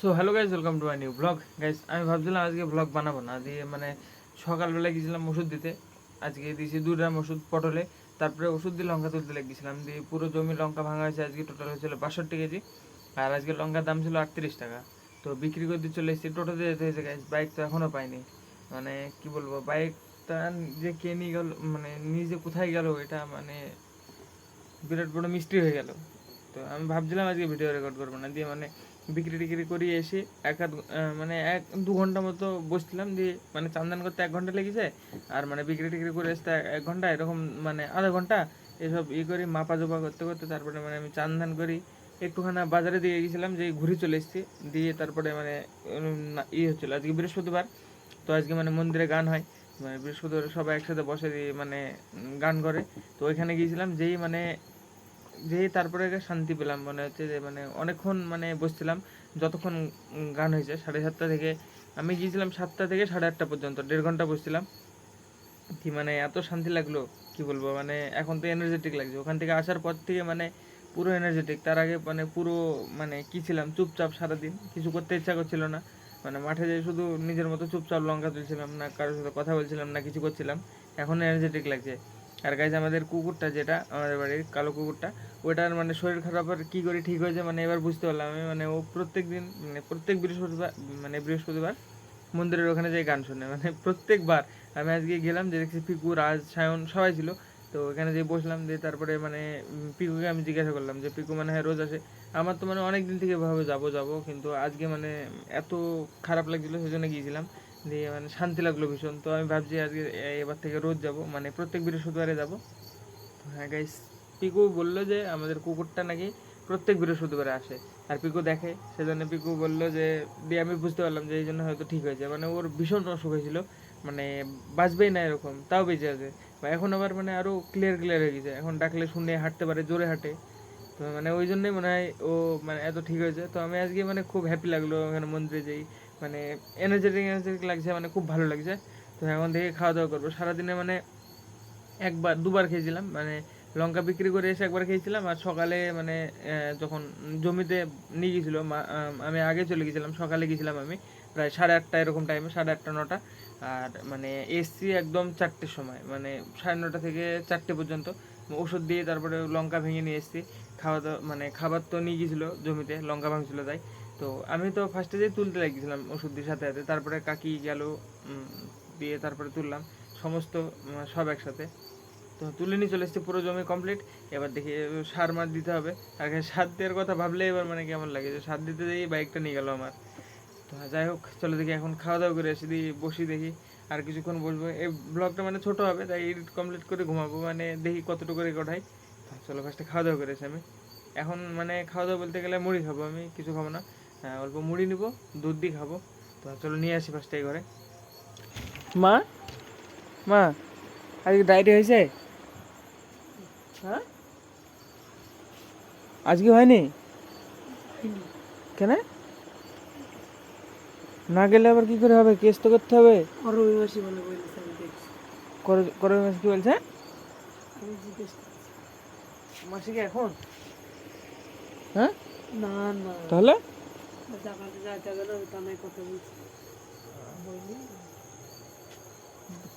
So hello guys welcome to my new blog guys আমি ভাবছিলাম আজকে ব্লগ বানাবো না দিয়ে মানে সকালবেলা গেছিলাম ওষুধ দিতে। আজকে দিয়েছি দু ড্রাম ওষুধ পটলে, তারপরে ওষুধ দিয়ে লঙ্কা তুলতে লেগেছিলাম। দিয়ে পুরো জমি লঙ্কা ভাঙা হয়েছে, আজকে টোটাল হয়েছিল বাষট্টি কেজি। আর আজকে লঙ্কার দাম ছিল আটত্রিশ টাকা। তো বিক্রি করতে চলে এসেছি, টোটোতে যেতে হয়েছে গাইজ বাইক তো এখনও পাইনি। মানে কি বলব বাইকটা যে কে নিয়ে গেল মানে নিজে কোথায় গেল, এটা মানে বিরাট বড় মিস্ট্রি হয়ে গেল। তো আমি ভাবছিলাম আজকে ভিডিও রেকর্ড করব না, দিয়ে মানে বিক্রি টিক্রি করিয়ে এসে এক আধ মানে এক, দু ঘণ্টা মতো বসছিলাম দিয়ে মানে চান্দান করতে এক ঘণ্টা লেগেছে। আর মানে বিক্রি টিক্রি করে আসতে এক- ঘণ্টা, এরকম মানে আধা ঘণ্টা এসব ই করি মাপা জোপা করতে করতে তারপরে মানে আমি চান্দান করি। একটুখানি বাজারে দিয়ে গেছিলাম যে ঘুরে চলে এসেছি। দিয়ে তারপরে মানে ই হচ্ছিল, আজকে বৃহস্পতিবার। তো আজকে মানে মন্দিরে গান হয়। মানে বৃহস্পতিবার সবাই একসাথে বসে দিয়ে মানে গান করে। তো ওইখানে গিয়েছিলাম, যেই মানে যেই তারপরে শান্তি পেলাম, মনে হচ্ছে যে মানে অনেকক্ষণ মানে বসছিলাম, যতক্ষণ গান হয়েছে, সাড়ে সাতটা থেকে, আমি গিয়েছিলাম সাতটা থেকে সাড়ে আটটা পর্যন্ত, দেড় ঘণ্টা বসছিলাম। কি মানে এত শান্তি লাগল, কি বলব মানে এখন তো এনার্জেটিক লাগছে। ওখান থেকে আসার পর থেকে মানে পুরো এনার্জেটিক তার আগে মানে পুরো মানে কি ছিলাম, চুপচাপ সারাদিন, কিছু করতে ইচ্ছা করছিল না। মানে মাঠে যেয়ে শুধু নিজের মতো চুপচাপ লঙ্কা তুলছিলাম, না কারোর সাথে কথা বলছিলাম, না কিছু করছিলাম, এখন এনার্জেটিক লাগছে। আর গাইজ আমাদের কুকুরটা যেটা, আমাদের বাড়ির কালো কুকুরটা, ওটার মানে শরীর খারাপের কি করে ঠিক হয়েছে মানে এবার বুঝতে পারলাম আমি। মানে ও প্রত্যেক দিন মানে প্রত্যেক বৃহস্পতিবার মানে বৃহস্পতিবার মন্দিরের ওখানে যাই গান শুনে। মানে প্রত্যেকবার আমি আজকে গেলাম যে দেখছি পিকু, রাজ, সায়ন সবাই ছিল। তো এখানে যে বসলাম, দিয়ে তারপরে মানে পিকুকে আমি জিজ্ঞাসা করলাম যে, পিকু মানে হ্যাঁ রোজ আসে? আমার তো মানে অনেক দিন থেকে ভাবে যাব যাব, কিন্তু আজকে মানে এত খারাপ লাগছিল সেই জন্য গিয়েছিলাম। দিয়ে মানে শান্তি লাগল ভীষণ। তো আমি ভাবছি আজকে এবার থেকে রোজ যাব মানে প্রত্যেক বৃহস্পতিবারে যাব। হ্যাঁ গাইস পিকু বলল যে আমাদের কুকুরটা নাকি প্রত্যেক বৃহস্পতিবারে আসে। আর পিকু দেখে, সেজন্য পিকু বলল যে, দিয়ে আমি বুঝতে পারলাম যে এই জন্য হয়তো ঠিক হয়েছে। মানে ওর ভীষণ অসুখ হয়েছিল মানে বাঁচবেই না এরকম, তাও বেঁচে আছে। বা এখন আবার মানে আরও ক্লিয়ার ক্লিয়ার হয়ে গেছে। এখন ডাকলে শুনে হাঁটতে পারে, জোরে হাঁটে। তো মানে ওই জন্যই মনে হয় ও মানে এত ঠিক হয়েছে। তো আমি আজকে মানে খুব হ্যাপি লাগল ওখানে মন্দিরে যেই মানে এনার্জেটিক এনার্জেটিক লাগছে মানে খুব ভালো লাগছে। তো এখন থেকে খাওয়া দাওয়া করব। সারাদিনে মানে একবার, দুবার খেয়েছিলাম মানে লঙ্কা বিক্রি করে এসে একবার খেয়েছিলাম, আর সকালে মানে যখন জমিতে নিয়ে গেছিল আমি আগে চলে গেছিলাম সকালে গেছিলাম আমি, প্রায় সাড়ে আটটা এরকম টাইমে সাড়ে আটটা, নটা। আর মানে এসছি একদম চারটের সময় মানে সাড়ে নটা থেকে চারটে পর্যন্ত। ওষুধ দিয়ে তারপরে লঙ্কা ভেঙে নিয়ে এসেছি। খাওয়া দাওয়া মানে খাবার তো নিয়ে গেছিল জমিতে, লঙ্কা ভাঙছিল তাই। তো আমি তো ফার্স্টে যেয়ে তুলতে লাগিয়েছিলাম ওষুধ দিয়ে সাথে সাথে, তারপরে কাকি গেল দিয়ে তারপরে তুললাম, সমস্ত সব একসাথে। তো তুলে নিয়ে চলে এসেছি, পুরো জমি কমপ্লিট এবার দেখি, সার মার দিতে হবে। আর এখানে সার দেওয়ার কথা ভাবলে এবার মানে কেমন লাগে? যে সার দিতে যেয়ে বাইকটা নিয়ে গেল আমার। তো যাই হোক, চলো দেখি, এখন খাওয়া দাওয়া করে এসে দিয়ে বসি দেখি, আর কিছুক্ষণ বসবো। এই ব্লগটা মানে ছোট হবে, তাই এডিট কমপ্লিট করে ঘুমাবো মানে দেখি কতটুকু রেকর্ড হয়। চলো ফার্স্টে খাওয়া দাওয়া করেছি আমি। এখন মানে খাওয়া দাওয়া বলতে গেলে মুড়ি খাব আমি, কিছু খাব না। হ্যাঁ, অল্প মুড়ি নিব দুধ দিয়ে খাব। তো চলো নিয়ে আসি ফার্স্টে এই ঘরে। মা? মা আজকে ডায়েরি হয়েছে? হ্যাঁ? আজকে হয়নি? কেন? না গেলে আবার কি করে হবে? কেস তো করতে হবে। করবি মাসি বলে বলেছে আমি দেখছি। করে- করে মাস কি বলছে? আমি মাসিকে এখন? হ্যাঁ? না না। তাহলে?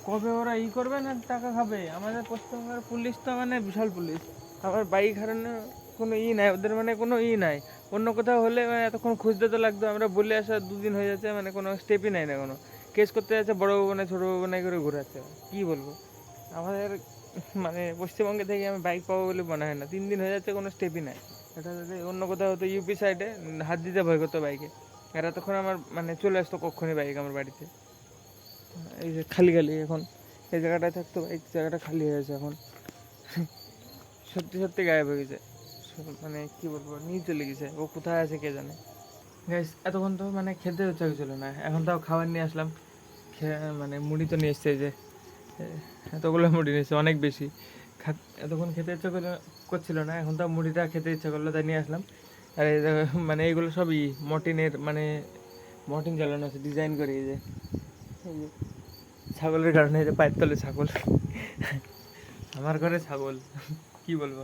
কবে ওরা ই করবে না টাকা খাবে? আমাদের পশ্চিমবঙ্গের পুলিশ তো মানে বিশাল পুলিশ। আমার বাইক হারানোর কোনো ই নাই, ওদের মানে কোনো ই নাই। অন্য কোথাও হলে মানে এতক্ষণ খুঁজতে তো লাগতো, আমরা বলে আসা দুদিন হয়ে যাচ্ছে মানে কোনো স্টেপই নাই না কোনো। কেস করতে যাচ্ছে, বড় বাবু নাই ছোটো বাবু নাই করে ঘুরাচ্ছে। কী বলব? আমাদের মানে পশ্চিমবঙ্গে থেকে আমি বাইক পাবো বলে মনে হয় না। তিন দিন হয়ে যাচ্ছে, কোনো স্টেপই নাই। এটা যদি অন্য কোথাও হতো ইউপি সাইডে হাত দিতে ভয় করতো বাইকে আর এতক্ষণ আমার মানে চলে আসতো কক্ষণই বাইক আমার বাড়িতে। এই যে খালি খালি এখন, এই জায়গাটায় থাকতো এই জায়গাটা খালি হয়ে গেছে এখন। সত্যি সত্যি গায়েব হয়ে গেছে। মানে কি বলব, নিয়ে চলে গেছে। ও কোথায় আছে কে জানে? গাইস এতক্ষণ তো মানে খেতে ইচ্ছা ছিল না। এখন তাও খাবার নিয়ে আসলাম। মানে মুড়ি তো নিয়ে এসছে যে, এতগুলো মুড়ি নিয়েছে অনেক বেশি। খা- এতক্ষণ খেতে করলো- করছিল না, এখন তো মুড়িটা খেতে ইচ্ছা করল, তাই নিয়ে আসলাম। আর মানে এইগুলো সবই মর্টিনের মানে মর্টিন জ্বালানো আছে ডিজাইন করে এই যে। ছাগলের কারণে এই যে পায়ের তলে ছাগল। আমার ঘরে ছাগল, কি বলব?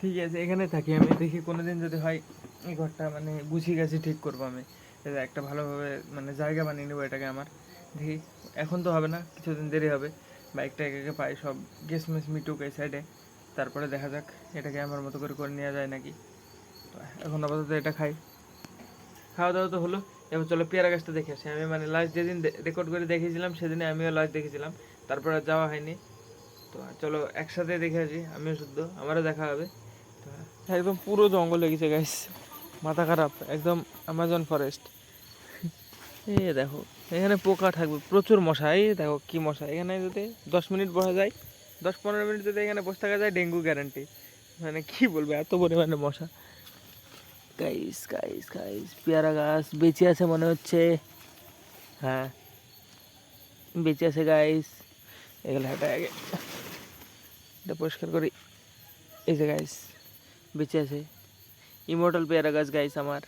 ঠিক আছে, এখানে থাকি আমি, দেখি কোনোদিন যদি হয়, এই ঘরটা মানে গুছিয়ে গেছি ঠিক করব আমি। একটা ভালোভাবে মানে জায়গা বানিয়ে নেব এটাকে আমার। দেখি, এখন তো হবে না, কিছুদিন দেরি হবে। বাইকটা একে পাই, সব গ্যাস মেস মিটুক এই সাইডে তারপরে দেখা যাক, এটাকে আমার মতো করে করে নেওয়া যায় নাকি? এখন আপাতত এটা খাই। খাওয়া দাওয়া তো হলো, এবার চলো পেয়ারা গাছটা দেখে আসি। আমি মানে লাস্ট যেদিন রেকর্ড করে দেখেছিলাম সেদিনে আমিও লাস্ট দেখেছিলাম তারপর আর যাওয়া হয়নি। তো চলো একসাথে দেখে আসি, আমিও শুদ্ধ, আমারও দেখা হবে। তো একদম পুরো জঙ্গল হয়ে গেছে গাইস মাথা খারাপ, একদম আমাজন ফরেস্ট এই দেখো, এখানে পোকা থাকবে, প্রচুর মশা। এই দেখো কি মশা, এখানে যদি দশ মিনিট বসা যায় দশ পনেরো মিনিট যদি এখানে বসে থাকা যায় ডেঙ্গু গ্যারান্টি মানে কি বলব এত পরিমাণে মশা। গাইস গাইস গাইস পেয়ারা গাছ বেঁচে আছে মনে হচ্ছে। হ্যাঁ বেঁচে আছে গাইস এগুলো হাঁটা আগে এটা পরিষ্কার করি। এই যে গাইস বেঁচে আছে। ইমোর্টাল পেয়ারা গাছ গাইস আমার।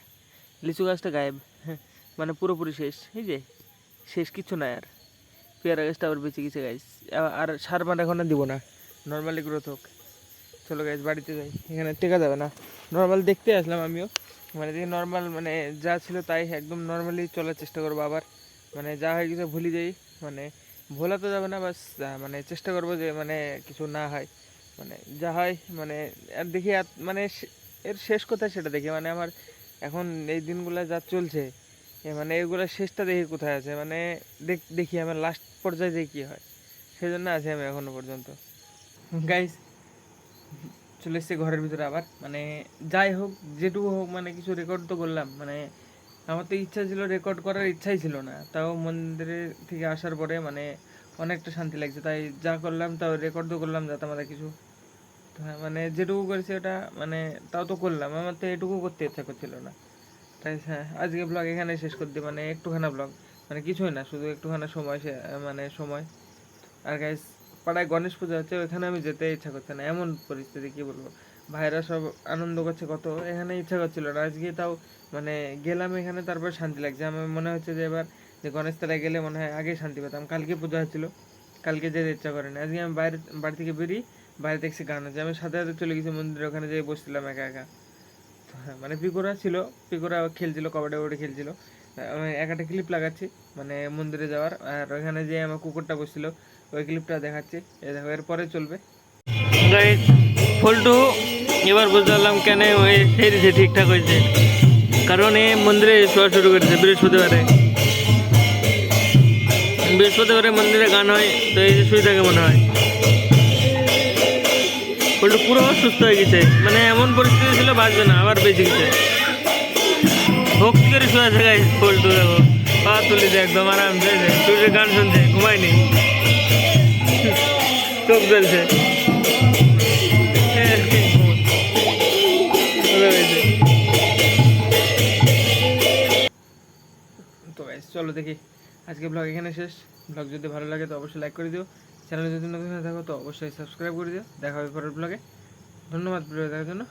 লিচু গাছটা গায়েব। হ্যাঁ, মানে পুরোপুরি শেষ। এই যে শেষ কিছু নাই আর। পেয়ারা গাছটা আবার বেঁচে গেছে গাছ আর সার মার এখন দিব না। নর্মালি গ্রোথ হোক। চলো গাছ বাড়িতে যাই। এখানে টেকা যাবে না। নর্মাল দেখতে আসলাম আমিও। মানে যে নর্মাল মানে যা ছিল তাই একদম নর্মালি চলার চেষ্টা করব আবার। মানে যা হয়ে গেছে ভুলে যাই। মানে ভোলা তো যাবে না, বাস মানে চেষ্টা করব যে মানে কিছু না হয়। মানে যা হয় মানে আর দেখি মানে এর শেষ কোথায় সেটা দেখি। মানে আমার এখন এই দিনগুলো যা চলছে মানে এগুলো শেষটা দেখি কোথায় আছে মানে দেখ- দেখি আমার লাস্ট পর্যায়ে যে কী হয়। সেই জন্য আছি আমি এখনও পর্যন্ত। গাইস চলে এসেছি ঘরের ভিতরে আবার। মানে যাই হোক যেটুকু হোক মানে কিছু রেকর্ড তো করলাম। মানে আমার তো ইচ্ছা ছিল রেকর্ড করার ইচ্ছাই ছিল না। তাও মন্দিরে থেকে আসার পরে মানে অনেকটা শান্তি লাগছে। তাই যা করলাম তাও রেকর্ডও করলাম যাতে আমাদের কিছু। হ্যাঁ, মানে যেটুকু করেছি ওটা মানে তাও তো করলাম। আমার তো এটুকু করতে ইচ্ছা করছিল না। তাই হ্যাঁ আজকে ব্লগ এখানে শেষ করে মানে একটুখানা ব্লগ মানে কিছুই না, শুধু একটুখানা সময় মানে সময়। আর গাইস পাড়ায় গণেশ পূজা হচ্ছে ওখানে আমি যেতে ইচ্ছা করছে না, এমন পরিস্থিতি, কি বলব? ভাইরা সব আনন্দ করছে, কত এখানে ইচ্ছা করছিল না। আজকে তাও মানে গেলাম এখানে, তারপর শান্তি লাগছে। আমার মনে হচ্ছে যে এবার যে গণেশ তলায় গেলে মনে হয় আগে শান্তি পেতাম। কালকে পূজা হচ্ছিল, কালকে যেতে ইচ্ছা করে না। আজকে আমি বাইরে বাড়ি থেকে বেরিয়ে বাইরে দেখছি গান হচ্ছে আমি সাথে সাথে চলে গেছি মন্দিরের ওখানে যেয়ে বসছিলাম একা একা। মানে পিকোরা ছিল, পিকোরা খেলছিল, কবাডি কবাডি খেলছিল। আমি এক একটা ক্লিপ লাগাচ্ছি মানে মন্দিরে যাওয়ার। আর ওখানে যে আমার কুকুরটা বসছিল, ওই ক্লিপটা দেখাচ্ছি। এই দেখো, এরপরে চলবে। ফল্টু, এবার বুঝতে পারলাম কেন ওই সেরেছে ঠিকঠাক হয়েছে। কারণ এ মন্দিরে শোয়া শুরু করেছে বৃহস্পতিবারে। বৃহস্পতিবারে মন্দিরে গান হয়, তো এই যে শুয়ে থাকে মনে হয়? ফল্টু পুরো সুস্থ হয়ে গেছে। মানে এমন পরিস্থিতি ছিল, বাঁচবে না, আবার বেঁচে গেছে। ভক্তি করে শুয়ে গাই ফল্টু দেখো। পা তুলেছে একদম, আরামসে সূর্যের গান শুনছে, ঘুমায়নি। চোখ জ্বলছে। তো চলো দেখি। আজকে ব্লগ এখানে শেষ। ব্লগ যদি ভালো লাগে তো অবশ্যই লাইক করে দিও। চ্যানেলে যদি নতুন থাকো তো অবশ্যই সাবস্ক্রাইব করে দিও। দেখা হবে পরের ব্লগে ধন্যবাদ ভিডিও দেখার জন্য।